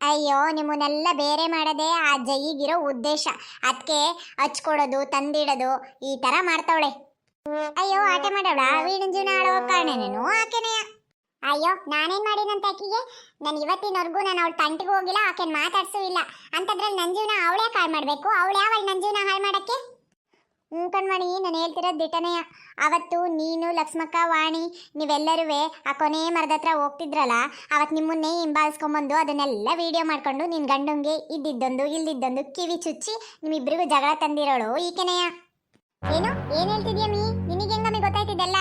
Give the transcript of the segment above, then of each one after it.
ಅಯ್ಯೋ, ನಿಮ್ಮನ್ನೆಲ್ಲ ಬೇರೆ ಮಾಡೋದೇ ಆ ಜೈಗಿರೋ ಉದ್ದೇಶ. ಅದಕ್ಕೆ ಹಚ್ಕೊಡೋದು, ತಂದಿಡೋದು, ಈ ಥರ ಮಾಡ್ತಾವಳೆ. ಅಯ್ಯೋ, ಆಟ ಮಾಡೋಣ ವೀಡಿನ ಜೀವನ ಆಳೋ ಕಾರಣನೇನು ಆಕೆನೆಯ ಅಯ್ಯೋ, ನಾನೇನು ಮಾಡಿನಂತ ಆಕೆಗೆ? ನಾನು ಇವತ್ತಿನವರೆಗೂ ನಾನು ಅವಳು ತಂಟಿಗೆ ಹೋಗಿಲ್ಲ, ಆಕೆನ ಮಾತಾಡ್ಸೂ ಇಲ್ಲ. ಅಂತದ್ರಲ್ಲಿ ನನ್ನ ಜೀವನ ಅವಳೇ ಹಾಳು ಮಾಡಬೇಕು? ಅವಳು ಯಾವಳು ನನ್ನ ಜೀವನ ಹಾಳು ಮಾಡಕ್ಕೆ? ಹ್ಞೂ ಕಣ್ಮಣಿ, ನಾನು ಹೇಳ್ತಿರೋದು ದಿಟನೆಯ ಅವತ್ತು ನೀನು, ಲಕ್ಷ್ಮಕ್ಕ, ವಾಣಿ ನೀವೆಲ್ಲರೂ ಆ ಕೊನೆ ಮರದ ಹತ್ರ ಹೋಗ್ತಿದ್ರಲ್ಲ ಅವತ್ತು ನಿಮ್ಮನ್ನೇ ಹಿಂಬಾಲಿಸ್ಕೊಂಬಂದು ಅದನ್ನೆಲ್ಲ ವಿಡಿಯೋ ಮಾಡ್ಕೊಂಡು ನಿನ್ನ ಗಂಡಂಗೆ ಇದ್ದಿದ್ದೊಂದು, ಇಲ್ದಿದ್ದೊಂದು ಕಿವಿ ಚುಚ್ಚಿ ನಿಮ್ಮಿಬ್ಬರಿಗೂ ಜಗಳ ತಂದಿರೋಳು ಈಕೆನೆಯ ಏನು? ಏನು ಹೇಳ್ತಿದ್ಯಾ ಮೀ? ನಿನಗೆ ಹೆಂಗಮ್ಮಿ ಗೊತ್ತಾಯ್ತಿದ್ದೆಲ್ಲ?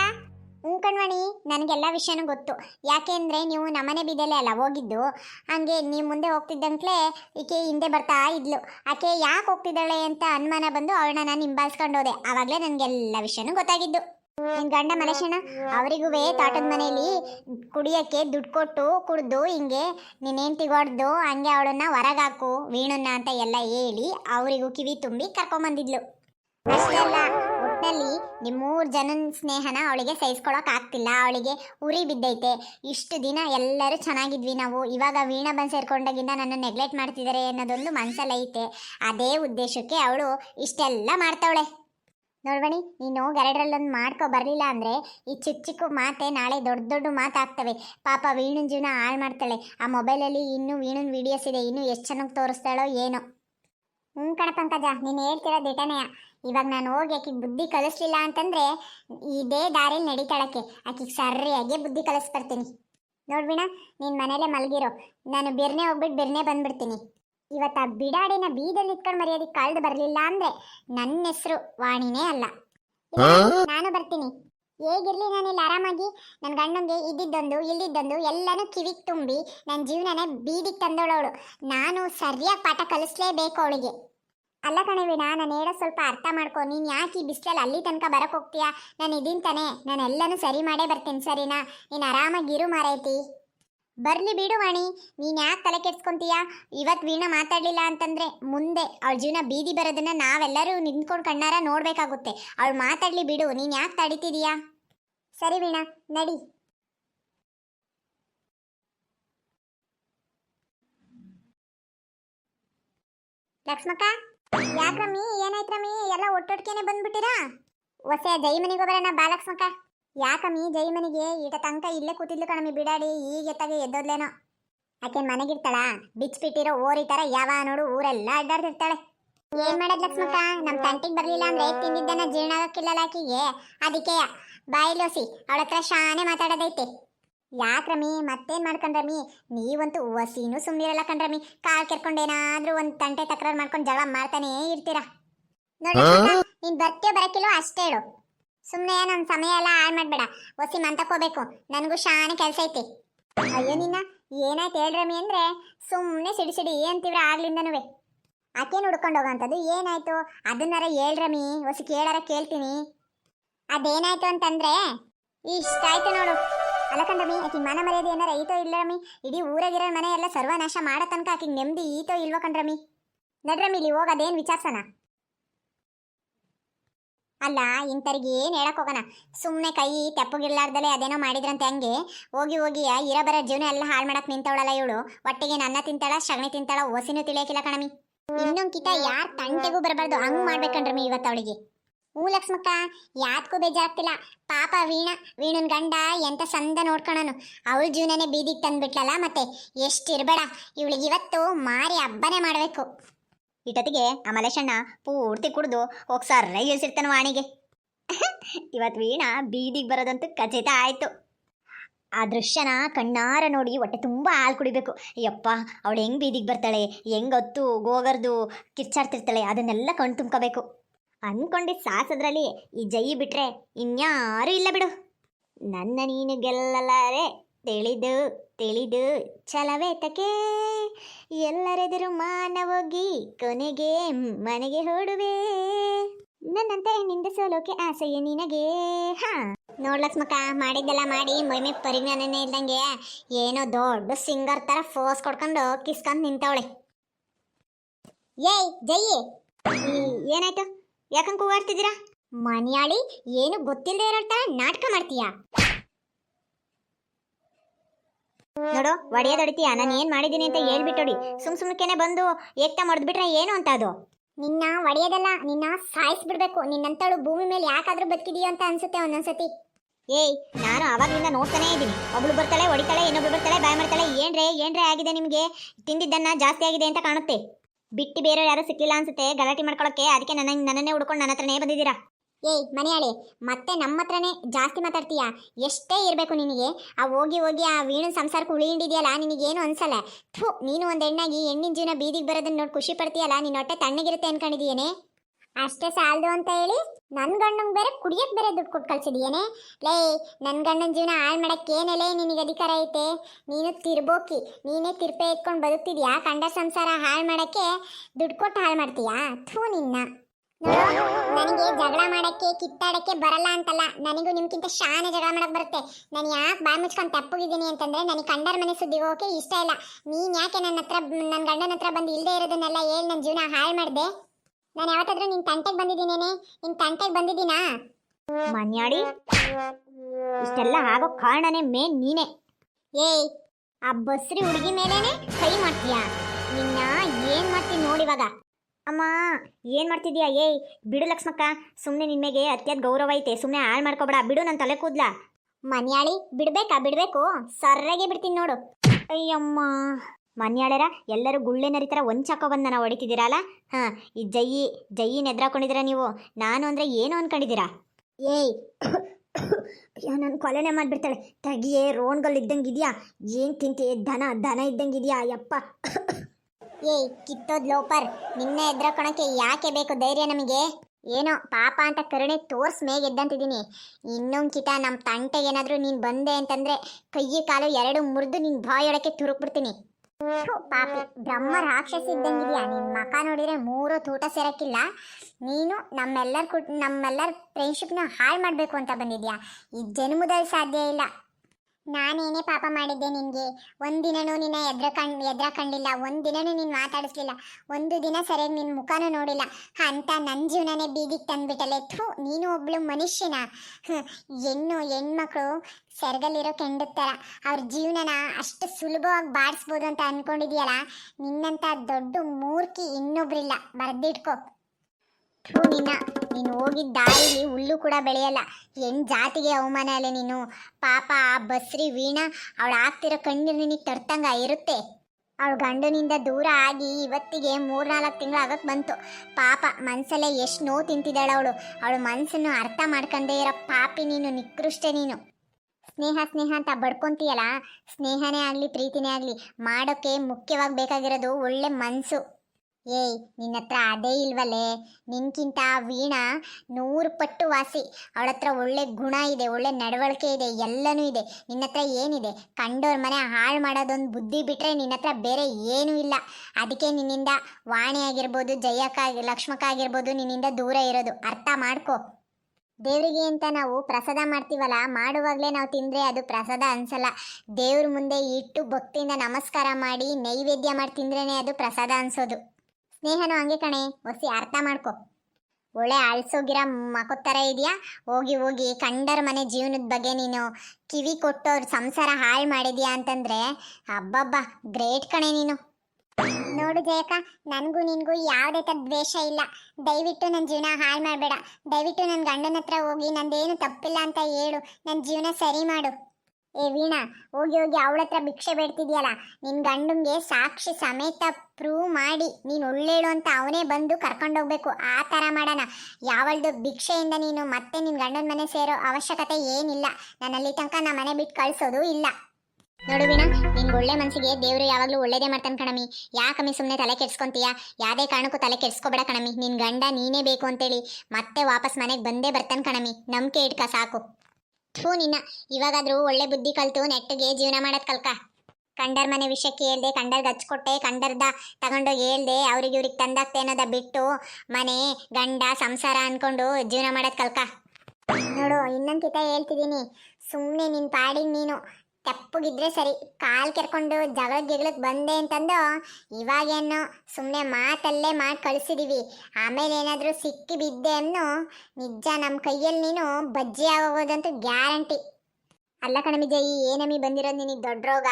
ಹ್ಞೂ ಕಣ್ವಣಿ, ನನಗೆಲ್ಲ ವಿಷಯನೂ ಗೊತ್ತು. ಯಾಕೆಂದ್ರೆ ನೀವು ನಮ್ಮನೆ ಬೀದಲ್ಲೇ ಅಲ್ಲ, ಹೋಗಿದ್ದು. ಹಂಗೆ ನೀವು ಮುಂದೆ ಹೋಗ್ತಿದ್ದಂತಲೇ ಈಕೆ ಹಿಂದೆ ಬರ್ತಾ ಇದ್ಲು. ಆಕೆ ಯಾಕೆ ಹೋಗ್ತಿದ್ದಾಳೆ ಅಂತ ಅನುಮಾನ ಬಂದು ಅವಳನ್ನ ನಾನು ಹಿಂಬಾಲಿಸ್ಕೊಂಡು ಹೋದೆ. ಆವಾಗಲೇ ನನಗೆಲ್ಲ ವಿಷಯನೂ ಗೊತ್ತಾಗಿದ್ದು. ನಿನ್ ಗಂಡ ಮಲೇಶಣ್ಣ ಅವರಿಗೂ ತೋಟದ ಮನೆಯಲ್ಲಿ ಕುಡಿಯೋಕ್ಕೆ ದುಡ್ಡು ಕೊಟ್ಟು ಕುಡಿದು ಹಿಂಗೆ ನೀನೇನು ಹೊಡೆದು ಹಂಗೆ ಅವಳನ್ನ ಹೊರಗಾಕು ವೀಣನ್ನ ಅಂತ ಎಲ್ಲ ಹೇಳಿ ಅವರಿಗೂ ಕಿವಿ ತುಂಬಿ ಕರ್ಕೊಂಬಂದಿದ್ಲು. ಅಷ್ಟೇ ಅಲ್ಲ ಒಟ್ನಲ್ಲಿ ನಿಮ್ಮೂರು ಜನನ ಸ್ನೇಹನ ಅವಳಿಗೆ ಸಹಿಸ್ಕೊಳಕ್ ಆಗ್ತಿಲ್ಲ. ಅವಳಿಗೆ ಉರಿ ಬಿದ್ದೈತೆ. ಇಷ್ಟು ದಿನ ಎಲ್ಲರೂ ಚೆನ್ನಾಗಿದ್ವಿ ನಾವು. ಇವಾಗ ವೀಣಾ ಬಂದು ಸೇರ್ಕೊಂಡಾಗಿಂದ ನನ್ನ ನೆಗ್ಲೆಕ್ಟ್ ಮಾಡ್ತಿದ್ದಾರೆ ಅನ್ನೋದೊಂದು ಮನಸ್ಸಲ್ಲೈತೆ ಅದೇ ಉದ್ದೇಶಕ್ಕೆ ಅವಳು ಇಷ್ಟೆಲ್ಲ ಮಾಡ್ತಾವಳೆ. ನೋಡ್ಬಣಿ ನೀನು ಎರಡರಲ್ಲೊಂದು ಮಾಡ್ಕೊ ಬರಲಿಲ್ಲ ಅಂದರೆ ಈ ಚಿಕ್ಕ ಚಿಕ್ಕ ಮಾತೆ ನಾಳೆ ದೊಡ್ಡ ದೊಡ್ಡ ಮಾತಾಗ್ತವೆ. ಪಾಪ ವೀಣನ ಜೀವನ ಹಾಳು ಮಾಡ್ತಾಳೆ. ಆ ಮೊಬೈಲಲ್ಲಿ ಇನ್ನೂ ವೀಣನ ವೀಡಿಯೋಸ್ ಇದೆ. ಇನ್ನೂ ಎಷ್ಟು ಚೆನ್ನಾಗಿ ತೋರಿಸ್ತಾಳೋ ಏನೋ. ಹ್ಞೂ ಕಣ ಪಂಕಜ ನೀನು ಹೇಳ್ತಿರೋ ದಿಟನೆಯ. ಇವಾಗ ನಾನು ಹೋಗಿ ಆಕಿಗೆ ಬುದ್ಧಿ ಕಲಿಸ್ಲಿಲ್ಲ ಅಂತಂದ್ರೆ ಇದೇ ದಾರಿಲಿ ನಡೀತಾಳಕ್ಕೆ. ಆಕಿಗೆ ಸರಿಯಾಗಿ ಬುದ್ಧಿ ಕಲಿಸ್ಬರ್ತೀನಿ. ನೋಡ್ಬಿಣ ನೀನು ಮನೇಲೆ ಮಲಗಿರೋ. ನಾನು ಬಿರ್ನೆ ಹೋಗ್ಬಿಟ್ಟು ಬಿರ್ನೆ ಬಂದ್ಬಿಡ್ತೀನಿ. ಇವತ್ತು ಆ ಬಿಡಾಡಿನ ಬೀದಲ್ಲಿ ಇಟ್ಕೊಂಡು ಮರ್ಯಾದಕ್ಕೆ ಕಳ್ದು ಬರಲಿಲ್ಲ ಅಂದ್ರೆ ನನ್ನ ಹೆಸರು ವಾಣಿನೇ ಅಲ್ಲ. ನಾನು ಬರ್ತೀನಿ. ಹೇಗಿರ್ಲಿ ನಾನು ಇಲ್ಲಿ ಆರಾಮಾಗಿ. ನನ್ನ ಗಂಡಂಗೆ ಇದ್ದಿದ್ದೊಂದು, ಇಲ್ಲಿದ್ದೊಂದು ಎಲ್ಲನೂ ಕಿವಿಗೆ ತುಂಬಿ ನನ್ನ ಜೀವನನೇ ಬೀದಿಗೆ ತಂದೋಳವಳು ನಾನು ಸರಿಯಾಗಿ ಪಾಠ ಕಲಿಸ್ಲೇಬೇಕು ಅವಳಿಗೆ. ಅಲ್ಲ ಕಣವಿನ ನಾನು ಹೇಳೋ ಸ್ವಲ್ಪ ಅರ್ಥ ಮಾಡ್ಕೊ. ನೀನು ಯಾಕೆ ಈ ಬಿಸಿಲಲ್ಲಿ ಅಲ್ಲಿ ತನಕ ಬರಕ್ಕೆ ಹೋಗ್ತೀಯಾ? ನಾನು ಇದೀನಿ ತಾನೆ. ನಾನು ಎಲ್ಲನೂ ಸರಿ ಮಾಡೇ ಬರ್ತೀನಿ, ಸರಿನಾ? ನೀನು ಆರಾಮಾಗಿರು ಮಾರೈತಿ ಬರ್ಲಿ ಬಿಡು ವಾಣಿ, ನೀನು ಯಾಕೆ ತಲೆ ಕೆಡ್ಸ್ಕೊಂತೀಯಾ? ಇವತ್ತು ವೀಣಾ ಮಾತಾಡಲಿಲ್ಲ ಅಂತಂದರೆ ಮುಂದೆ ಅವಳ ಜೀವನ ಬೀದಿ ಬರೋದನ್ನ ನಾವೆಲ್ಲರೂ ನಿಂತ್ಕೊಂಡು ಕಣ್ಣಾರ ನೋಡಬೇಕಾಗುತ್ತೆ. ಅವಳು ಮಾತಾಡಲಿ ಬಿಡು, ನೀನು ಯಾಕೆ ತಡಿತಿದೀಯಾ? ಸರಿ ವೀಣಾ, ನಡಿ. ಲಕ್ಷ್ಮಕ್ಕ ಯಾಕ್ರಮ್ಮಿ ಏನಾಯ್ತ್ರಮ್ಮಿ ಎಲ್ಲ ಒಟ್ಟೊಟ್ಟಿಗೆನೆ ಬಂದ್ಬಿಟ್ಟಿರಾ? ಹೊಸ ಜೈ ಮನೆಗೆ ಬರೋಣ ಬಾ ಲಕ್ಷ್ಮಕ್ಕ ಯಾಕಮ್ಮಿ ಜೈ ಮನೆಗೆ ಈಟ ತನಕ ಇಲ್ಲೇ ಕೂತಿದ್ಲು ಕಣಮ್ಮಿ ಬಿಡಾಡಿ, ಈಗ ಎತ್ತಾಗೆ ಎದ್ದೋದ್ಲೇನೋ. ಆಕೆ ಮನೆಗಿರ್ತಾಳ ಬಿಚ್ಚಿಟ್ಟಿರೋ ಓರಿ ತರ ಯಾವ ನೋಡು, ಊರೆಲ್ಲ ಅಡ್ಡಾಡ್ತಿರ್ತಾಳೆ. ಏನ್ ಮಾಡೋದ್ ಲಕ್ಷ್ಮಕ್ಕ? ನಮ್ ತಂಟಿಗೆ ಬರ್ಲಿಲ್ಲ ಅಂದ್ರೆ ತಿಂದಿದ್ದನ್ನ ಜೀರ್ಣ ಆಗಕ್ಕಿಲ್ಲಲ್ಲ ಆಕಿಗೆ. ಅದಕ್ಕೆ ಬಾಯಿಲೋಸಿ ಅವಳ ಹತ್ರ ಶಾನೆ ಮಾತಾಡೋದೈತೆ. ಯಾಕ್ರಮಿ ಮತ್ತೇನ್ ಮಾಡ್ಕೊಂಡ್ರಮಿ ನೀವಂತೂ ವಸಿನೂ ಸುಮ್ಮನಿರಲ್ಲ ಕಣ್ರಮಿ ಕಾಲ್ ಕೆರ್ಕೊಂಡೇನಾದ್ರೂ ಒಂದ್ ತಂಟೆ ತಕರಾರು ಮಾಡ್ಕೊಂಡು ಜಗಳ ಮಾಡ್ತಾನೇ ಇರ್ತೀರಾ? ನೋಡಿ ನೀನ್ ಬರ್ತೀಯೋ ಬರಕ್ಕಿಲ್ಲೋ ಅಷ್ಟೇ ಹೇಳು. ಸುಮ್ಮನೆ ನನ್ನ ಸಮಯ ಎಲ್ಲ ಹಾಳು ಮಾಡ್ಬೇಡ. ಒಸಿ ಮಂತಕೋಬೇಕು ನನಗೂ ಶಾನೆ ಕೆಲಸ ಐತಿ. ಅಯ್ಯೋ ನಿನ್ನ, ಏನಾಯ್ತು ಹೇಳ್ರಮ್ಮಿ ಅಂದರೆ? ಸುಮ್ಮನೆ ಸಿಡಿ ಸಿಡಿ ಅಂತೀವ್ರ ಆಗ್ಲಿಂದನುವೆ? ಆಕೇನು ಹುಡ್ಕೊಂಡು ಹೋಗೋಂಥದ್ದು ಏನಾಯ್ತು? ಅದನ್ನಾರ ಹೇಳ್ರಮ್ಮಿ ಒಸಿ ಕೇಳಾರ ಕೇಳ್ತೀನಿ. ಅದೇನಾಯ್ತು ಅಂತಂದ್ರೆ ಇಷ್ಟಾಯ್ತು ನೋಡು. ಅಲ್ಲಕಂದ್ರಮಿ ಆಕಿ ಮನ ಮರ್ಯಾದೆ ಏನಾರ ಐತೋ ಇಲ್ಲ ರಮಿ? ಇಡೀ ಊರಾಗಿರೋ ಮನೆ ಎಲ್ಲ ಸರ್ವನಾಶ ಮಾಡೋ ತನಕ ಆಕಿಗೆ ನೆಮ್ಮದಿ ಈತೋ ಇಲ್ವೋ ಕಣ್ರಮಿ ನಡ್ರಮಿ ಇಲ್ಲಿ ಹೋಗೋದೇನು ವಿಚಾರ್ಸೋಣ? ಅಲ್ಲ ಇಂಥರಿಗೆ ಏನು ಹೇಳಕ್ ಹೋಗೋಣ? ಸುಮ್ಮನೆ ಕೈ ತೆಪ್ಪಗಿರ್ಲಾರ್ದಲೆ ಅದೇನೋ ಮಾಡಿದ್ರಂತೆ ಹಂಗೆ. ಹೋಗಿ ಹೋಗಿ ಇರ ಬರೋ ಜೀವನ ಎಲ್ಲ ಹಾಳು ಮಾಡಕ್ ನಿಂತವಳಲ್ಲ ಇವಳು. ಒಟ್ಟಿಗೆ ನನ್ನ ತಿಂತಾಳ ಸಗಣಿ ತಿಂತಾಳ, ಓಸಿನ ತಿಳಿಯಕ್ಕಿಲ್ಲ ಕಣಮಿ. ಇನ್ನೊಂದು ಕಿತ ಯಾರು ತಂಟೆಗೂ ಬರಬಾರ್ದು, ಹಂಗ್ ಮಾಡ್ಬೇಕಣ್ರಮಿ ಇವತ್ತು ಅವಳಿಗೆ. ಹ್ಞೂ ಲಕ್ಷ್ಮಕ್ಕ, ಯಾತ್ಕೂ ಬೇಜಾರಾಗ್ತಿಲ್ಲ. ಪಾಪ ವೀಣ, ವೀಣನ್ ಗಂಡ ಎಂತ ಸಂದ ನೋಡ್ಕೊಳನು. ಅವಳ ಜೀವನನೇ ಬೀದಿಗೆ ತಂದ್ಬಿಟ್ಲಲ್ಲ ಮತ್ತೆ ಎಷ್ಟಿರ್ಬೇಡ ಇವಳಿಗೆ ಇವತ್ತು ಮಾರಿ ಹಬ್ಬನೇ ಮಾಡಬೇಕು. ಇಟತಿಗೆ ಆ ಪೂರ್ತಿ ಕುಡಿದು ಹೋಗಿ ಸರ್ರ ಇಳಿಸಿರ್ತಾನ ವಾಣಿಗೆ ಇವತ್ತು ವೀಣಾ ಬೀದಿಗೆ ಬರೋದಂತೂ ಖಚಿತ ಆಯಿತು. ಆ ದೃಶ್ಯನ ಕಣ್ಣಾರ ನೋಡಿ ಹೊಟ್ಟೆ ತುಂಬ ಹಾಲು ಕುಡಿಬೇಕು. ಯಪ್ಪ, ಅವಳು ಹೆಂಗೆ ಬೀದಿಗೆ ಬರ್ತಾಳೆ ಹೆಂಗೊತ್ತು ಗೋಗರ್ದು ಕಿರ್ಚಾಡ್ತಿರ್ತಾಳೆ, ಅದನ್ನೆಲ್ಲ ಕಣ್ಣು ತುಂಬ್ಕೋಬೇಕು. ಅನ್ಕೊಂಡಿದ್ ಸಾಸದ್ರಲ್ಲಿ ಈ ಜೈ ಬಿಟ್ರೆ ಇನ್ಯಾರೂ ಇಲ್ಲ ಬಿಡು. ನನ್ನ ನೀನು ಗೆಲ್ಲಲಾರೆ. ತಿಳಿದು ತಿಳಿದು ಛಲವೇ ತಕೆ ಎಲ್ಲರೆದುರು ಮಾನವೋಗಿ ಕೊನೆಗೆ ಮನೆಗೆ ಹೊಡುವೆ. ನನ್ನಂತೆ ನಿಂದ ಸೋಲೋಕೆ ಆಸೆಯೇ ನಿನಗೆ. ಹಾ, ನೋಡ್ ಲಕ್ಷ್ಮಕ್ಕ, ಮಾಡಿದ್ದೆಲ್ಲ ಮಾಡಿ ಮೈಮೆ ಪರಿಜ್ಞಾನನೇ ಇಲ್ದಂಗೆ ಏನೋ ದೊಡ್ಡ ಸಿಂಗರ್ ತರ ಫೋಸ್ ಕೊಡ್ಕೊಂಡು ಕಿಸ್ಕೊಂಡ್ ನಿಂತವಳೆ. ಏಯ್ ಜಯ್ಯಿ ಏನಾಯ್ತು? ಯಾಕಂಗ್ ಕೂಗಾಡ್ತಿದ್ದೀರಾ? ಮನೆಯಾಳಿ, ಏನು ಗೊತ್ತಿಲ್ಲದೆ ಇರೋ ತರ ನಾಟಕ ಮಾಡ್ತೀಯಾ? ನೋಡು ಒಡೆಯೋದ್ ಹೊಡಿತೀಯ? ನಾನು ಏನ್ ಮಾಡಿದೀನಿ ಅಂತ ಹೇಳ್ಬಿಟ್ಟೋಡಿ. ಸುಮ್ ಸುಮ್ಕೆನೆ ಬಂದು ಏಕ್ತ ಮಾಡಿದ್ಬಿಟ್ರೆ ಏನು ಅಂತ ಅದು ನಿನ್ನ ಒಡೆಯೋದಲ್ಲ ನಿನ್ನ ಸಾಯಿಸ್ಬಿಡ್ಬೇಕು. ನಿನ್ನಂತಳು ಭೂಮಿ ಮೇಲೆ ಯಾಕಾದ್ರೂ ಬದುಕಿದೀಯ ಅಂತ ಅನ್ಸುತ್ತೆ ಒಂದೊಂದ್ಸತಿ. ಏಯ್ ನಾನು ಆವಾಗಲಿಂದ ನೋಡ್ತಾನೆ ಇದ್ದೀನಿ. ಒಬ್ಳು ಬರ್ತಾಳೆ ಹೊಡಿತಾಳೆ ಇನ್ನೊಬ್ಳು ಬರ್ತಾಳೆ ಬಾಯ್ ಮಾಡ್ತಾಳೆ. ಏನ್ರೇ ಏನ್ರೇ ಆಗಿದೆ ನಿಮ್ಗೆ? ತಿಂದಿದ್ದನ್ನ ಜಾಸ್ತಿ ಆಗಿದೆ ಅಂತ ಕಾಣುತ್ತೆ. ಬಿಟ್ಟು ಬೇರೆ ಯಾರು ಸಿಕ್ಕಿಲ್ಲ ಅನ್ಸುತ್ತೆ ಗಲಾಟೆ ಮಾಡ್ಕೊಳಕ್ಕೆ. ಅದಕ್ಕೆ ನನ್ನ ನನ್ನನ್ನೇ ಹುಡ್ಕೊಂಡು ನನ್ನ ಹತ್ರನೇ ಬಂದಿದ್ದೀರಾ? ಏಯ್, ಮನೆಯಾಳೆ, ಮತ್ತೆ ನಮ್ಮ ಹತ್ರನೇ ಜಾಸ್ತಿ ಮಾತಾಡ್ತೀಯ? ಎಷ್ಟೇ ಇರಬೇಕು ನಿನಗೆ. ಆ ಹೋಗಿ ಹೋಗಿ ಆ ವೀಣನ ಸಂಸಾರಕ್ಕೆ ಉಳಿ ಹಿಂಡಿದ್ಯಲ್ಲ, ನಿನಗೇನು ಅನ್ಸಲ್ಲ. ಥೂ, ನೀನು ಒಂದು ಹೆಣ್ಣಾಗಿ ಹೆಣ್ಣಿನ ಜೀವನ ಬೀದಿಗೆ ಬರೋದನ್ನ ನೋಡಿ ಖುಷಿ ಪಡ್ತೀಯಲ್ಲ ನಿನ್ನ ಹೊಟ್ಟೆ ತಣ್ಣಗಿರುತ್ತೆ ಅನ್ಕೊಂಡಿದೀಯೇನೆ? ಅಷ್ಟೇ ಸಾಲದು ಅಂತ ಹೇಳಿ ನನ್ನ ಗಂಡಂಗೆ ಬೇರೆ ಕುಡಿಯಕ್ಕೆ ಬೇರೆ ದುಡ್ಡು ಕೊಟ್ಟು ಕಳ್ಸಿದೀಯೇನೆ? ಲೇ ನನ್ನ ಗಂಡನ ಜೀವನ ಹಾಳು ಮಾಡಕ್ಕೆ ಏನೆಲೆ ನಿನಗೆ ಅಧಿಕಾರ ಐತೆ? ನೀನು ತಿರ್ಬೋಕಿ, ನೀನೇ ತಿರ್ಪೆ ಇಟ್ಕೊಂಡು ಬದುಕ್ತಿದ್ಯಾ? ಕಂಡ ಸಂಸಾರ ಹಾಳು ಮಾಡೋಕ್ಕೆ ದುಡ್ಡು ಕೊಟ್ಟು ಹಾಳು ಮಾಡ್ತೀಯಾ? ಥೂ, ನಿನ್ನ. ನನಗೆ ಜಗಳ ಮಾಡಕ್ಕೆ ಕಿತ್ತಾಡಕ್ಕೆ ಬರಲ್ಲ ಅಂತಲ್ಲ. ನನಗೂ ನಿಮ್ಗಿಂತ ಶಾನೆ ಜಗಳ ಮಾಡಕ್ ಬರುತ್ತೆ. ನಾನು ಯಾಕೆ ಬಾಯಿ ಮುಚ್ಕೊಂಡು ತಪ್ಪಗಿದ್ದೀನಿ ಅಂತಂದ್ರೆ ನನಗೆ ಕಂಡರ ಮನೆ ಸುದ್ದಿಗೆ ಹೋಗಕ್ಕೆ ಇಷ್ಟ ಇಲ್ಲ. ನೀನ್ ಯಾಕೆ ನನ್ನ ಹತ್ರ ನನ್ನ ಗಂಡನ ಹತ್ರ ಬಂದು ಇಲ್ಲದೆ ಇರೋದನ್ನೆಲ್ಲ ಹೇಳಿ ನನ್ನ ಜೀವನ ಹಾಳು ಮಾಡಿದೆ? ನಾನು ಯಾವತ್ತಾದ್ರೂ ನಿನ್ ತಂಟೆಗೆ ಬಂದಿದ್ದೀನೇನೆ? ನಿನ್ ತಂಟೆಗೆ ಬಂದಿದ್ದೀನಾ? ಮನ್ಯಾಡಿ ಇಷ್ಟೆಲ್ಲ ಆಗೋ ಕಾರಣನೇ ಮೇನ್ ನೀನೇ. ಏಯ್ ಆ ಬಸ್ರಿ ಹುಡುಗಿ ಮೇಲೇನೆ ಕೈ ಮಾಡ್ತೀಯಾ? ನಿನ್ನ ಏನ್ ಮಾಡ್ತೀನಿ ನೋಡಿವಾಗ ಅಮ್ಮ, ಏನು ಮಾಡ್ತಿದ್ಯಾ? ಏಯ್, ಬಿಡು ಲಕ್ಷ್ಮಕ್ಕ ಸುಮ್ಮನೆ ನಿಮಗೆ ಅತ್ಯಂತ ಗೌರವ ಐತೆ ಸುಮ್ಮನೆ ಹಾಳು ಮಾಡ್ಕೊಬೇಡ, ಬಿಡು ನನ್ನ ತಲೆ ಕೂದ್ಲಾ. ಮನ್ಯಾಳಿ, ಬಿಡ್ಬೇಕಾ, ಬಿಡಬೇಕು? ಸರ್ರಾಗೆ ಬಿಡ್ತೀನಿ ನೋಡು. ಅಯ್ಯಮ್ಮ. ಮನೆಯಾಳರ ಎಲ್ಲರೂ ಗುಳ್ಳೆ ನರಿತರ ಒಂಚಾಕೋ ಬಂದು ನಾನು ಹೊಡಿತಿದ್ದೀರಲ್ಲ ಹಾಂ, ಈ ಜಯ್ಯಿ ಜಯ್ಯಿನ ಎದ್ರಾಕೊಂಡಿದ್ದೀರಾ ನೀವು? ನಾನು ಅಂದರೆ ಏನು ಅನ್ಕೊಂಡಿದ್ದೀರಾ? ಏಯ್ ನಾನು ಕೊಲೆನೆ ಮಾಡಿಬಿಡ್ತಾಳೆ. ತಗಿಯೇ ರೋಣ್ಗಲ್ ಇದ್ದಂಗೆ ಇದೆಯಾ? ಏನು ತಿಂತೀಯ ದನ ದನ ಇದ್ದಂಗೆ ಇದೆಯಾ? ಯಪ್ಪ ಏಯ್, ಕಿತ್ತೋದ್ ಲೋಪರ್. ನಿನ್ನೆ ಎದ್ರಕೊಳಕ್ಕೆ ಯಾಕೆ ಬೇಕು ಧೈರ್ಯ ನಮಗೆ? ಏನೋ ಪಾಪ ಅಂತ ಕರುಣೆ ತೋರ್ಸ್ ಮೇಗ್ ಎದ್ದಂತಿದ್ದೀನಿ ಇನ್ನೊಂದು ಕಿಟ ನಮ್ಮ ತಂಟೆ ಏನಾದರೂ ನೀನು ಬಂದೆ ಅಂತಂದರೆ ಕೈಯಿ ಕಾಲು ಎರಡು ಮುರಿದು ನಿನ್ನ ಬಾಯೊಳಕ್ಕೆ ತುರುಕ್ಬಿಡ್ತೀನಿ. ಪಾಪಿ. ಬ್ರಹ್ಮ ರಾಕ್ಷಸಿ ಇದ್ದಂಗಿದೆಯಾ? ನಿನ್ನ ಮಕ ನೋಡಿದರೆ ಮೂರು ತೂಟ ಸೇರಕ್ಕಿಲ್ಲ. ನೀನು ನಮ್ಮೆಲ್ಲರ ಕುಟ್ ನಮ್ಮೆಲ್ಲರ ಫ್ರೆಂಡ್ಶಿಪ್ನ ಹಾಳು ಮಾಡಬೇಕು ಅಂತ ಬಂದಿದ್ಯಾ? ಈ ಜನ್ಮದಲ್ಲಿ ಸಾಧ್ಯ ಇಲ್ಲ. ನಾನೇನೇ ಪಾಪ ಮಾಡಿದ್ದೆ ನಿನಗೆ? ಒಂದಿನನೂ ನಿನ್ನ ಎದ್ರ ಕಣ್, ಎದ್ರ ಕಂಡಿಲ್ಲ ಒಂದಿನನೂ ನೀನು ಮಾತಾಡಿಸ್ಲಿಲ್ಲ. ಒಂದು ದಿನ ಸರಿಯಾಗಿ ನಿನ್ನ ಮುಖನೂ ನೋಡಿಲ್ಲ. ಅಂತ ನನ್ನ ಜೀವನನೇ ಬೀದಿಗೆ ತಂದುಬಿಟ್ಟಲ್ಲ ಥೂ, ನೀನು ಒಬ್ಳು ಮನುಷ್ಯನ? ಹೆಣ್ಣು, ಹೆಣ್ಮಕ್ಳು ಸೆರಗಲ್ಲಿರೋ ಕೆಂಡದ ಥರ ಅವ್ರ ಜೀವನನ ಅಷ್ಟು ಸುಲಭವಾಗಿ ಬಾಡಿಸ್ಬೋದು ಅಂತ ಅಂದ್ಕೊಂಡಿದ್ಯಲ್ಲ ನಿನ್ನಂಥ ದೊಡ್ಡ ಮೂರ್ಖಿ ಇನ್ನೊಬ್ರಿಲ್ಲ. ಬರ್ದಿಟ್ಕೋ. ನಿನ್ನ ನೀನು ಹೋಗಿದ್ದ ದಾರಿಲಿ ಹುಲ್ಲು ಕೂಡ ಬೆಳೆಯಲ್ಲ. ಹೆಣ್ ಜಾತಿಗೆ ಅವಮಾನ ಅಲ್ಲ ನೀನು. ಪಾಪ ಆ ಬಸ್ರಿ ವೀಣಾ ಅವಳು ಆಗ್ತಿರೋ ಕಣ್ಣೀರು ನಿನಗೆ ತರ್ತಂಗ ಇರುತ್ತೆ. ಅವಳು ಗಂಡನಿಂದ ದೂರ ಆಗಿ ಇವತ್ತಿಗೆ ಮೂರ್ನಾಲ್ಕು ತಿಂಗಳು ಆಗಕ್ಕೆ ಬಂತು. ಪಾಪ ಮನಸಲ್ಲೇ ಎಷ್ಟು ನೋವು ತಿಂತಿದ್ದಾಳೆ ಅವಳು. ಅವಳು ಮನಸ್ಸನ್ನು ಅರ್ಥ ಮಾಡ್ಕೊಂಡೇ ಇರೋ ಪಾಪಿ ನೀನು, ನಿಕೃಷ್ಟೆ ನೀನು. ಸ್ನೇಹ ಸ್ನೇಹ ಅಂತ ಬಡ್ಕೊತೀಯಲ್ಲ. ಸ್ನೇಹನೇ ಆಗಲಿ, ಪ್ರೀತಿನೇ ಆಗಲಿ ಮಾಡೋಕ್ಕೆ ಮುಖ್ಯವಾಗಿ ಬೇಕಾಗಿರೋದು ಒಳ್ಳೆ ಮನಸ್ಸು ಏಯ್, ನಿನ್ನ ಹತ್ರ ಅದೇ ಇಲ್ವಲ್ಲೇ? ನಿನ್ಕಿಂತ ವೀಣಾ ನೂರು ಪಟ್ಟು ವಾಸಿ. ಅವಳ ಹತ್ರ ಒಳ್ಳೆ ಗುಣ ಇದೆ, ಒಳ್ಳೆ ನಡವಳಿಕೆ ಇದೆ, ಎಲ್ಲನೂ ಇದೆ. ನಿನ್ನ ಹತ್ರ ಏನಿದೆ? ಕಂಡೋರ್ ಮನೆ ಹಾಳು ಮಾಡೋದೊಂದು ಬುದ್ಧಿ ಬಿಟ್ಟರೆ ನಿನ್ನ ಹತ್ರ ಬೇರೆ ಏನೂ ಇಲ್ಲ. ಅದಕ್ಕೆ ನಿನ್ನಿಂದ ವಾಣಿ ಆಗಿರ್ಬೋದು, ಜಯಕ್ಕ ಲಕ್ಷ್ಮಕ್ಕ ಆಗಿರ್ಬೋದು ನಿನ್ನಿಂದ ದೂರ ಇರೋದು. ಅರ್ಥ ಮಾಡ್ಕೋ. ದೇವರಿಗೆ ಅಂತ ನಾವು ಪ್ರಸಾದ ಮಾಡ್ತೀವಲ್ಲ, ಮಾಡುವಾಗಲೇ ನಾವು ತಿಂದರೆ ಅದು ಪ್ರಸಾದ ಅನಿಸಲ್ಲ. ದೇವ್ರ ಮುಂದೆ ಇಟ್ಟು ಭಕ್ತಿಯಿಂದ ನಮಸ್ಕಾರ ಮಾಡಿ, ನೈವೇದ್ಯ ಮಾಡಿ ತಿಂದ್ರೇ ಅದು ಪ್ರಸಾದ ಅನ್ಸೋದು. ಸ್ನೇಹನೂ ಹಂಗೆ ಕಣೆ. ಒಸಿ ಅರ್ಥ ಮಾಡ್ಕೊ. ಒಳ್ಳೆ ಅಳ್ಸೋಗಿರೋ ಮಕೋತ್ತರ ಇದೆಯಾ? ಹೋಗಿ ಹೋಗಿ ಕಂಡರ ಮನೆ ಜೀವನದ ಬಗ್ಗೆ ನೀನು. ಕಿವಿ ಕೊಟ್ಟು ಸಂಸಾರ ಹಾಳು ಮಾಡಿದ್ಯಾ ಅಂತಂದ್ರೆ, ಅಬ್ಬಬ್ಬ, ಗ್ರೇಟ್ ಕಣೆ ನೀನು. ನೋಡು ಜಯಕ ನನಗೂ ನಿನಗೂ ಯಾವುದೇ ಥರ ದ್ವೇಷ ಇಲ್ಲ. ದಯವಿಟ್ಟು ನನ್ನ ಜೀವನ ಹಾಳು ಮಾಡಬೇಡ. ದಯವಿಟ್ಟು ನನ್ನ ಗಂಡನ ಹತ್ರ ಹೋಗಿ ನಂದೇನು ತಪ್ಪಿಲ್ಲ ಅಂತ ಹೇಳು. ನನ್ನ ಜೀವನ ಸರಿ ಮಾಡು. ಏ, ವೀಣಾ, ಹೋಗಿ ಹೋಗಿ ಅವಳ ಹತ್ರ ಭಿಕ್ಷೆ ಬೇಡ್ತಿದ್ಯಲ್ಲ ನಿನ್ನ ಗಂಡಂಗೆ ಸಾಕ್ಷಿ ಸಮೇತ ಪ್ರೂವ್ ಮಾಡಿ, ನೀನು ಒಳ್ಳೇಳು ಅಂತ ಅವನೇ ಬಂದು ಕರ್ಕೊಂಡೋಗ್ಬೇಕು ಆ ಥರ ಮಾಡೋಣ. ಯಾವಳ್ದು ಭಿಕ್ಷೆಯಿಂದ ನೀನು ಮತ್ತೆ ನಿನ್ನ ಗಂಡನ ಮನೆ ಸೇರೋ ಅವಶ್ಯಕತೆ ಏನಿಲ್ಲ. ನನ್ನಲ್ಲಿ ತನಕ ನಾ ಮನೆ ಬಿಟ್ಟು ಕಳಿಸೋದು ಇಲ್ಲ. ನೋಡು ವೀಣಾ, ನಿನ್ಗೆ ಒಳ್ಳೆ ಮನಸ್ಸಿಗೆ ದೇವರು ಯಾವಾಗಲೂ ಒಳ್ಳೇದೇ ಮಾಡ್ತಾನೆ ಕಣಮಿ ಯಾಕಮ್ಮಿ ಸುಮ್ಮನೆ ತಲೆ ಕೆಡ್ಸ್ಕೊಂತೀಯ? ಯಾವುದೇ ಕಾರಣಕ್ಕೂ ತಲೆ ಕೆಡ್ಸ್ಕೊಬೇಡ ಕಣಮಿ ನಿನ್ನ ಗಂಡ ನೀನೇ ಬೇಕು ಅಂತೇಳಿ ಮತ್ತೆ ವಾಪಸ್ ಮನೆಗೆ ಬಂದೇ ಬರ್ತಾನೆ ಕಣಮಿ ನಂಬಿಕೆ ಇಟ್ಕ ಸಾಕು. ಥೂ ನಿನ್ನ. ಇವಾಗಾದ್ರೂ ಒಳ್ಳೆ ಬುದ್ಧಿ ಕಲ್ತು ನೆಟ್ಟಿಗೆ ಜೀವನ ಮಾಡೋದ್ ಕಲ್ಕ. ಕಂಡರ್ ಮನೆ ವಿಷಯಕ್ಕೆ ಹೇಳ್ದೆ ಕಂಡರ್ಗೆ ಹಚ್ಕೊಟ್ಟೆ ಕಂಡರ್ದ ತಗೊಂಡೋಗಿ ಹೇಳ್ದೆ, ಅವ್ರಿಗೆ ಇವ್ರಿಗೆ ತಂದಾಗ್ತೆ ಅನ್ನೋದ ಬಿಟ್ಟು ಮನೆ, ಗಂಡ, ಸಂಸಾರ ಅನ್ಕೊಂಡು ಜೀವನ ಮಾಡೋದ್ ಕಲ್ಕ. ನೋಡು ಇನ್ನೊಂದ್ಕಿತ ಹೇಳ್ತಿದ್ದೀನಿ ಸುಮ್ಮನೆ ನಿನ್ನ ಪಾಡಿಗೆ ನೀನು. ತೆಪ್ಪಗಿದ್ರೆ ಸರಿ. ಕಾಲು ಕೆರ್ಕೊಂಡು ಜಗಳ ಗಿಗಳಕ್ಕೆ ಬಂದೆ ಅಂತಂದು, ಇವಾಗೇನು ಸುಮ್ಮನೆ ಮಾತಲ್ಲೇ ಮಾಡಿ ಕಳಿಸಿದೀವಿ. ಆಮೇಲೆ ಏನಾದರೂ ಸಿಕ್ಕಿ ಬಿದ್ದೆ ಅನ್ನೋ ನಿಜ ನಮ್ಮ ಕೈಯಲ್ಲಿ ನೀನು ಬಜ್ಜಿ ಆಗೋದಂತೂ ಗ್ಯಾರಂಟಿ. ಅಲ್ಲ ಕಣಮಿ ಜೈ ಏನಮ್ಮಿ ಬಂದಿರೋದು ನಿನಗೆ ದೊಡ್ಡ ರೋಗ?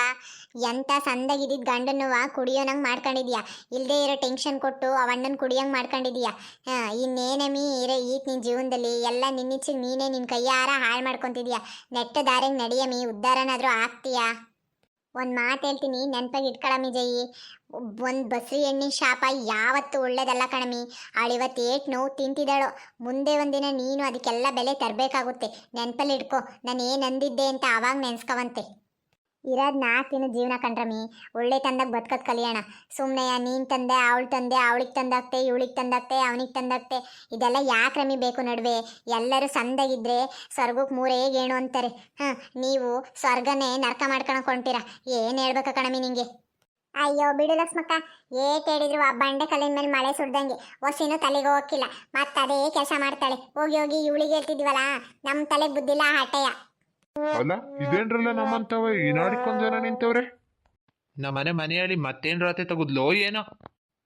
ಎಂಥ ಸಂದಾಗಿದ್ದಿದ್ದು ಗಂಡನ್ನುವ ಕುಡಿಯೋನಂಗೆ ಮಾಡ್ಕೊಂಡಿದ್ಯಾ? ಇಲ್ಲದೆ ಇರೋ ಟೆನ್ಷನ್ ಕೊಟ್ಟು ಅವಣ್ಣನ ಕುಡಿಯೋಂಗೆ ಮಾಡ್ಕೊಂಡಿದ್ಯಾ? ಹಾಂ ಇನ್ನೇನಮ್ಮಿ ಇರೋ ಈತ್ ನಿನ್ನ ಜೀವನದಲ್ಲಿ? ಎಲ್ಲ ನಿನ್ನಿಚ್ಚಿಗೆ ನೀನೇ ನಿನ್ನ ಕೈಯಾರ ಹಾಳು ಮಾಡ್ಕೊತಿದ್ಯಾ? ನೆಟ್ಟ ದಾರಿಗೆ ನಡಿಯಮ್ಮಿ ಉದ್ಧಾರನಾದರೂ ಆಗ್ತೀಯಾ? ಒಂದು ಮಾತು ಹೇಳ್ತೀನಿ, ನೆನಪಾಗಿ ಇಟ್ಕೊಳಮಿ ಜಯಿ. ಒಂದು ಬಸ್ರಿ ಎಣ್ಣೆ ಶಾಪ ಯಾವತ್ತೂ ಒಳ್ಳೇದಲ್ಲ ಕಣಮಿ ಅವಳಿವತ್ತು ಏಟ್ ನೋವು ತಿಂತಿದ್ದಾಳೋ. ಮುಂದೆ ಒಂದಿನ ನೀನು ಅದಕ್ಕೆಲ್ಲ ಬೆಲೆ ತರಬೇಕಾಗುತ್ತೆ. ನೆನಪಲ್ಲಿ ಇಟ್ಕೋ. ನಾನು ಏನು ಅಂದಿದ್ದೆ ಅಂತ ಆವಾಗ ನೆನ್ಸ್ಕವಂತೆ. ಇರೋದು ನಾಲ್ಕು ದಿನ ಜೀವನ ಕಂಡ್ರಮಿ. ಒಳ್ಳೆ ತಂದಾಗ ಬದುಕೋದು ಕಲಿಯೋಣ. ಸುಮ್ಮನೆ ನೀನು ತಂದೆ, ಅವಳು ತಂದೆ, ಅವಳಿಗೆ ತಂದಾಗ್ತೆ, ಇವಳಿಗೆ ತಂದಾಗ್ತೆ, ಅವನಿಗೆ ತಂದಾಗ್ತೆ. ಇದೆಲ್ಲ ಯಾಕೆ ರಮಿ ಬೇಕು ನಡುವೆ? ಎಲ್ಲರೂ ಸಂದಾಗಿದ್ದರೆ ಸ್ವರ್ಗಕ್ಕೆ ಮೂರೇ ಏನು ಅಂತಾರೆ. ಹಾಂ, ನೀವು ಸ್ವರ್ಗನೇ ನರ್ಕ ಮಾಡ್ಕೊಳಕ್ ಹೊಂಟಿರ. ಏನು ಹೇಳ್ಬೇಕು ಕಣಮಿ ನಿಂಗೆ? ಅಯ್ಯೋ, ಬಿಡು ಲಕ್ಷ್ಮಕ್ಕ. ಏಟ್ ಹೇಳಿದ್ರು ಆ ಬಂಡೆ ಕಲ್ಲಿನ ಮೇಲೆ ಮಳೆ ಸುಡ್ದಂಗೆ. ಒಸಿನೂ ತಲೆಗೆ ಹೋಗಿಲ್ಲ ಮತ್ತೆ ಅದೇ ಕೆಲಸ ಮಾಡ್ತಾಳೆ. ಹೋಗಿ ಹೋಗಿ ಇವಳಿಗೆ ಹೇಳ್ತಿದ್ವಲ್ಲ ನಮ್ಮ ತಲೆಗೆ ಬುದ್ಧಿಲ್ಲ ಆ ಹಠಯ ಅಲ್ಲ ಇದೇನ್ರಲ್ಲ ನಮ್ಮಂತವ ಜನ ನಿಂತವ್ರೆ? ನಮ್ಮನೆ ಮನೆಯಲ್ಲಿ ಮತ್ತೇನ್ ರಾತೆ ತಗುದ್ಲೋ ಏನೋ?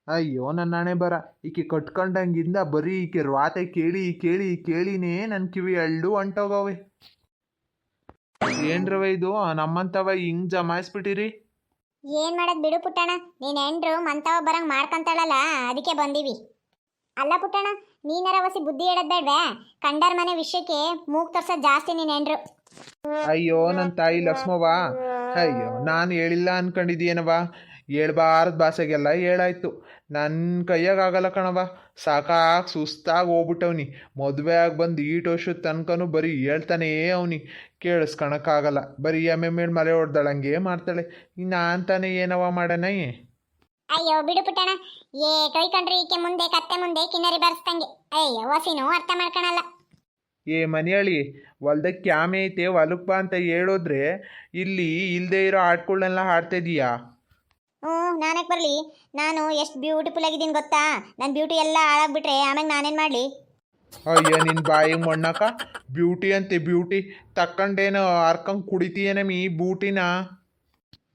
ಅಯ್ಯೋ ನನ್ನ ಹಣೆ ಬರ. ಈಕೆ ಕಟ್ಕೊಂಡಂಗಿಂದ ಬರೀ ಈಕೆ ರಾತೆ ಕೇಳಿ ಕೇಳಿ ಕೇಳಿನೇ ನನ್ನ ಕಿವಿ ಅಳ್ಳು ಅಂಟೋಗವೆ ಏನ್ರವ ಇದು? ನಮ್ಮಂತವ ಹಿಂಗ್ ಜಮಾಯಿಸ್ಬಿಟ್ಟಿರಿ? ಏನ್ ಮಾಡೋದ್ ಬಿಡು ಪುಟ್ಟಣ ನೀನ್ ಹೆಂಡ್ರು ಮಂತವ ಬರಂಗ್ ಮಾಡ್ಕಂತಾಳಲ್ಲ ಅದಕ್ಕೆ ಬಂದೀವಿ. ಅಲ್ಲ ಪುಟ್ಟಣ ನೀನರ ಹೊಸಿ ಬುದ್ಧಿ ಹೇಳದ್ ಕಂಡರ್ ಮನೆ ವಿಷಯಕ್ಕೆ ಮೂಗ್ ತೋರ್ಸೋದ್ ಜಾಸ್ತಿ ನೀನ್ ಅಯ್ಯೋ ನನ್ನ ತಾಯಿ ಲಕ್ಷ್ಮವ್ವ. ಅಯ್ಯೋ, ನಾನು ಹೇಳಿಲ್ಲ ಅನ್ಕೊಂಡಿದ್ದೀನವ ಹೇಳ್ಬಾರ್ದು ಭಾಷೆಗೆಲ್ಲ ಹೇಳಾಯ್ತು. ನನ್ನ ಕೈಯಾಗಲ್ಲ ಕಣವ ಸಾಕಾಗಿ ಸುಸ್ತಾಗಿ ಹೋಗ್ಬಿಟ್ಟವ್ನಿ. ಮದುವೆ ಆಗಿ ಬಂದು ಈಟ್ ವರ್ಷದ ತನಕನೂ ಬರೀ ಹೇಳ್ತಾನೇ ಅವನಿ. ಕೇಳಿಸ್ಕೊಳಕ್ಕಾಗಲ್ಲ ಬರೀ ಎಮ್ಮೆ ಮೇಲೆ ಮಲೆ ಹೊಡ್ದಾಳಂಗೆ ಮಾಡ್ತಾಳೆ. ನಾನು ತಾನೇ ಏನವ ಮಾಡೋಣ? ಅಯ್ಯೋ ಬಿಡು ಪುಟ್ಟಣ ಏ ಟೊಯ್ಕೊಂಡ್ರಿ ಈಕೆ ಮುಂದೆ ಕತ್ತೆ ಮುಂದೆ ಕಿನ್ನರಿ ಬರ್ಸ್ದಂಗೆ. ಅಯ್ಯೋ ವಸಿನೂ ಅರ್ಥ ಮಾಡ್ಕೊಳಲ್ಲ ಏ ಮನೆಯಳಿ ಹೊಲ್ದಕ್ಕೆ ಕ್ಯಾಮೆ ಐತೆ ಹೊಲಕ್ಕೆ ಬಾ ಅಂತ ಹೇಳೋದ್ರೆ ಇಲ್ಲಿ ಇಲ್ಲದೆ ಇರೋ ಹಾಡ್ಗಳನ್ನೆಲ್ಲ ಹಾಡ್ತಿದೀಯಾ ಹ್ಞೂ ನಾನಕ್ಕೆ ಬರಲಿ. ನಾನು ಎಷ್ಟು ಬ್ಯೂಟಿಫುಲ್ ಆಗಿದ್ದೀನಿ ಗೊತ್ತಾ? ನನ್ನ ಬ್ಯೂಟಿ ಎಲ್ಲ ಹಾಳಾಗ್ಬಿಟ್ರೆ ಆಮೇಲೆ ನಾನೇನು ಮಾಡಲಿ? ಅಯ್ಯೋ ನಿನ್ನ ಬಾಯಿಗೆ ಮಣ್ಣಕ್ಕ. ಬ್ಯೂಟಿ ಅಂತೆ ಬ್ಯೂಟಿ ತಕ್ಕಂಡೇನು ಹರ್ಕಂಗೆ ಕುಡಿತೀಯ ಈ ಬೂಟಿನ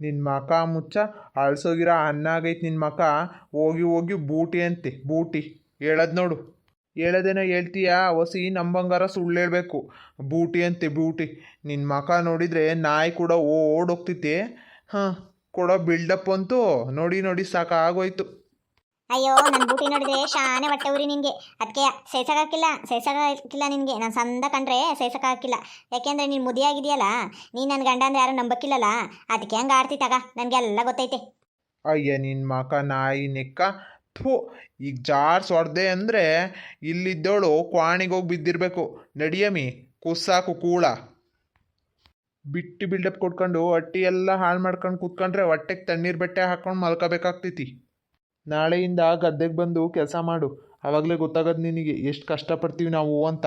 ನಿನ್ನ ಮಕ ಮುಚ್ಚ ಅಳ್ಸೋಗಿರೋ ಅನ್ನ ಆಗೈತೆ ನಿನ್ನ ಮಕ, ಹೋಗಿ ಹೋಗಿ ಬೂಟಿ ಅಂತೆ, ಬೂಟಿ. ಹೇಳೋದು ನೋಡು. ಹೇಳೋದೇನೋ ಹೇಳ್ತೀಯಾ? ಹೊಸಿ ನಂಬಂಗಾರ ಸುಳ್ಳು ಹೇಳಬೇಕು. ಬೂಟಿ ಅಂತೆ, ಬೂಟಿ. ನಿನ್ನ ಮಕ ನೋಡಿದರೆ ನಾಯಿ ಕೂಡ ಓಡೋಗ್ತೈತೆ ಹಾಂ, ಕೊಡೋ ಬಿಲ್ಡಪ್ ಅಂತೂ ನೋಡಿ ನೋಡಿ ಸಾಕಾಗೋಯ್ತು. ಅಯ್ಯೋ ನನ್ನ ಬೂಟಿ ನೋಡಿದ್ರೆ ಶಾನೆ ಹೊಟ್ಟೆ ಉರಿ ನಿನಗೆ. ಅದಕ್ಕೆ ಸೇಸಕ್ಕಾಕಿಲ್ಲ ಸೇಸಕ್ಕಾಕಿಲ್ಲ ನಿನಗೆ. ನಾನು ಸಂದ ಕಂಡ್ರೆ ಸೇಸಕ್ಕಾಕಿಲ್ಲ ಯಾಕೆಂದ್ರೆ ನೀನು ಮುದಿಯಾಗಿದೆಯಲ್ಲ, ನೀನು ನನ್ನ ಗಂಡ ಅಂದ್ರೆ ಯಾರು ನಂಬಕ್ಕಿಲ್ಲಲ್ಲ? ಅದಕ್ಕೆ ಹಂಗೆ ಆಡ್ತಿ ತಗ, ನನಗೆಲ್ಲ ಗೊತ್ತೈತೆ. ಅಯ್ಯ ನಿನ್ನ ಮಕ ನಾಯಿ ನೆಕ್ಕ. ಥೂ, ಈಗ ಜಾರ್ಸ್ ಹೊಡೆದೆ ಅಂದರೆ ಇಲ್ಲಿದ್ದೋಳು ಕ್ವಾಣಿಗೆ ಹೋಗಿ ಬಿದ್ದಿರಬೇಕು. ನಡಿಯಮಿ, ಕುಸ್ಸಾಕು ಕೂಳ. ಬಿಟ್ಟು ಬಿಲ್ಡಪ್ ಕೊಟ್ಕೊಂಡು ಹೊಟ್ಟಿ ಎಲ್ಲ ಹಾಳು ಮಾಡ್ಕೊಂಡು ಕೂತ್ಕೊಂಡ್ರೆ ಹೊಟ್ಟೆಗೆ ತಣ್ಣೀರು ಬಟ್ಟೆ ಹಾಕ್ಕೊಂಡು ಮಲ್ಕೋಬೇಕಾಗ್ತೈತಿ. ನಾಳೆಯಿಂದ ಗದ್ದೆಗೆ ಬಂದು ಕೆಲಸ ಮಾಡು. ಆವಾಗಲೇ ಗೊತ್ತಾಗೋದು ನಿನಗೆ. ಎಷ್ಟು ಕಷ್ಟಪಡ್ತೀವಿ ನಾವು ಅಂತ.